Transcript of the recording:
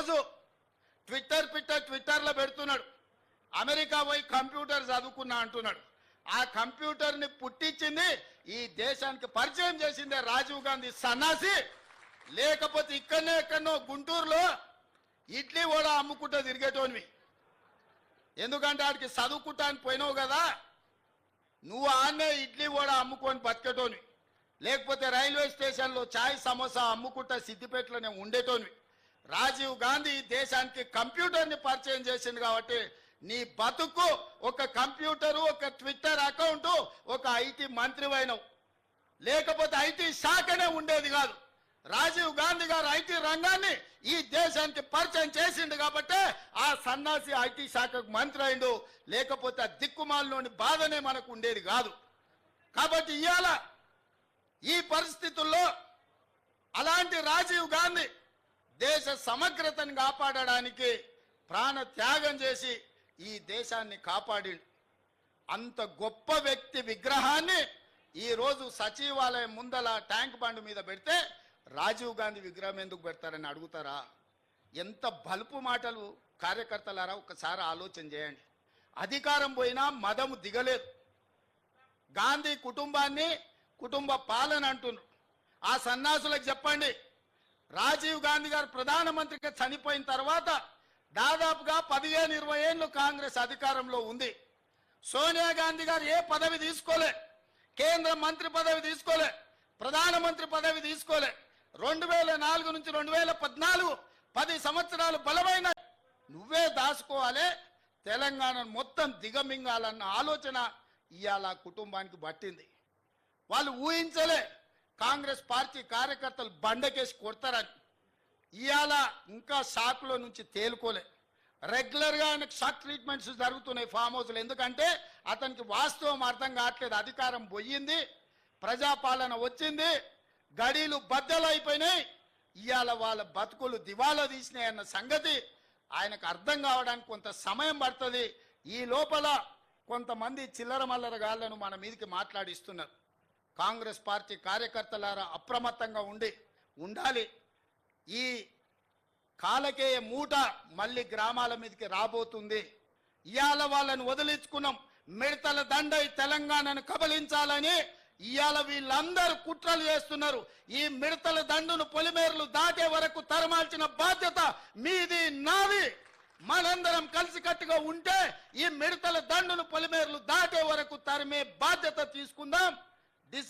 రోజు Twitter Twitter ట్విట్టర్లో పెడుతున్నాడు. అమెరికా పోయి కంప్యూటర్ చదువుకున్నా అంటున్నాడు. ఆ కంప్యూటర్ని పుట్టించింది ఈ దేశానికి పరిచయం చేసిందే రాజీవ్ గాంధీ సన్నాసి. లేకపోతే ఇక్కడనే ఎక్కడనో గుంటూరులో ఇడ్లీ కూడా అమ్ముకుంటూ తిరిగేటోనివి. ఎందుకంటే ఆడికి చదువుకుంటానికి పోయినావు కదా నువ్వు ఆన్నే ఇడ్లీ కూడా అమ్ముకొని బతికేటోనివి. లేకపోతే రైల్వే స్టేషన్లో చాయ్ సమోసా అమ్ముకుంటా సిద్దిపేటలోనే ఉండేటోనివి. రాజీవ్ గాంధీ ఈ దేశానికి కంప్యూటర్ని పరిచయం చేసింది కాబట్టి నీ బతుకు ఒక కంప్యూటరు ఒక ట్విట్టర్ అకౌంట్ ఒక ఐటీ మంత్రి అయినవు లేకపోతే ఐటీ శాఖనే ఉండేది కాదు. రాజీవ్ గాంధీ గారు ఐటీ రంగాన్ని ఈ దేశానికి పరిచయం చేసిండు కాబట్టి ఆ సన్నాసి ఐటీ శాఖకు మంత్రి అయిండు. లేకపోతే ఆ దిక్కుమాలలోని బాధనే మనకు ఉండేది కాదు. కాబట్టి ఇవాళ ఈ పరిస్థితుల్లో అలాంటి రాజీవ్ గాంధీ దేశ సమగ్రతను కాపాడడానికి ప్రాణ త్యాగం చేసి ఈ దేశాన్ని కాపాడిండు అంత గొప్ప వ్యక్తి విగ్రహాన్ని ఈరోజు సచివాలయం ముందల ట్యాంక్ బండ్ మీద పెడితే రాజీవ్ గాంధీ విగ్రహం ఎందుకు పెడతారని అడుగుతారా? ఎంత బలుపు మాటలు కార్యకర్తలారా ఒకసారి ఆలోచన చేయండి. అధికారం పోయినా మదము దిగలేదు. గాంధీ కుటుంబాన్ని కుటుంబ పాలన అంటున్నారు. ఆ సన్నాసులకు చెప్పండి రాజీవ్ గాంధీ గారు ప్రధానమంత్రిగా చనిపోయిన తర్వాత దాదాపుగా పదిహేను ఇరవై ఏళ్ళు కాంగ్రెస్ అధికారంలో ఉంది. సోనియా గాంధీ గారు ఏ పదవి తీసుకోలే. కేంద్ర మంత్రి పదవి తీసుకోలే. ప్రధానమంత్రి పదవి తీసుకోలే. రెండు వేల నాలుగు నుంచి రెండు వేల పద్నాలుగు పది సంవత్సరాలు బలమైన నువ్వే దాచుకోవాలి. తెలంగాణ మొత్తం దిగమింగాలన్న ఆలోచన ఇవాళ కుటుంబానికి పట్టింది. వాళ్ళు ఊహించలే. కాంగ్రెస్ పార్టీ కార్యకర్తలు బండకేసి కొడతారని. ఇవాళ ఇంకా షాక్లో నుంచి తేలుకోలే. రెగ్యులర్గా ఆయనకు షాక్ ట్రీట్మెంట్స్ జరుగుతున్నాయి ఫామ్ హౌస్లు. ఎందుకంటే అతనికి వాస్తవం అర్థం కావట్లేదు. అధికారం పోయింది ప్రజాపాలన వచ్చింది గడీలు బద్దలైపోయినాయి. ఇవాళ వాళ్ళ బతుకులు దివాలా తీసినాయి అన్న సంగతి ఆయనకు అర్థం కావడానికి కొంత సమయం పడుతుంది. ఈ లోపల కొంతమంది చిల్లర మల్లర గాళ్ళను మన మీదకి మాట్లాడిస్తున్నారు. కాంగ్రెస్ పార్టీ కార్యకర్తలారా అప్రమత్తంగా ఉండి ఉండాలి. ఈ కాలకేయ మూట మళ్ళీ గ్రామాల మీదకి రాబోతుంది. ఇవాళ వాళ్ళని వదిలించుకున్నాం. మిడతల దండై తెలంగాణను కబలించాలని ఇవాళ వీళ్ళందరూ కుట్రలు చేస్తున్నారు. ఈ మిడతల దండును పొలిమేరలు దాటే వరకు తరమాల్చిన బాధ్యత మీది నాది. మనందరం కలిసికట్టుగా ఉంటే ఈ మిడతల దండును పొలిమేరలు దాటే వరకు తరిమే బాధ్యత తీసుకుందాం.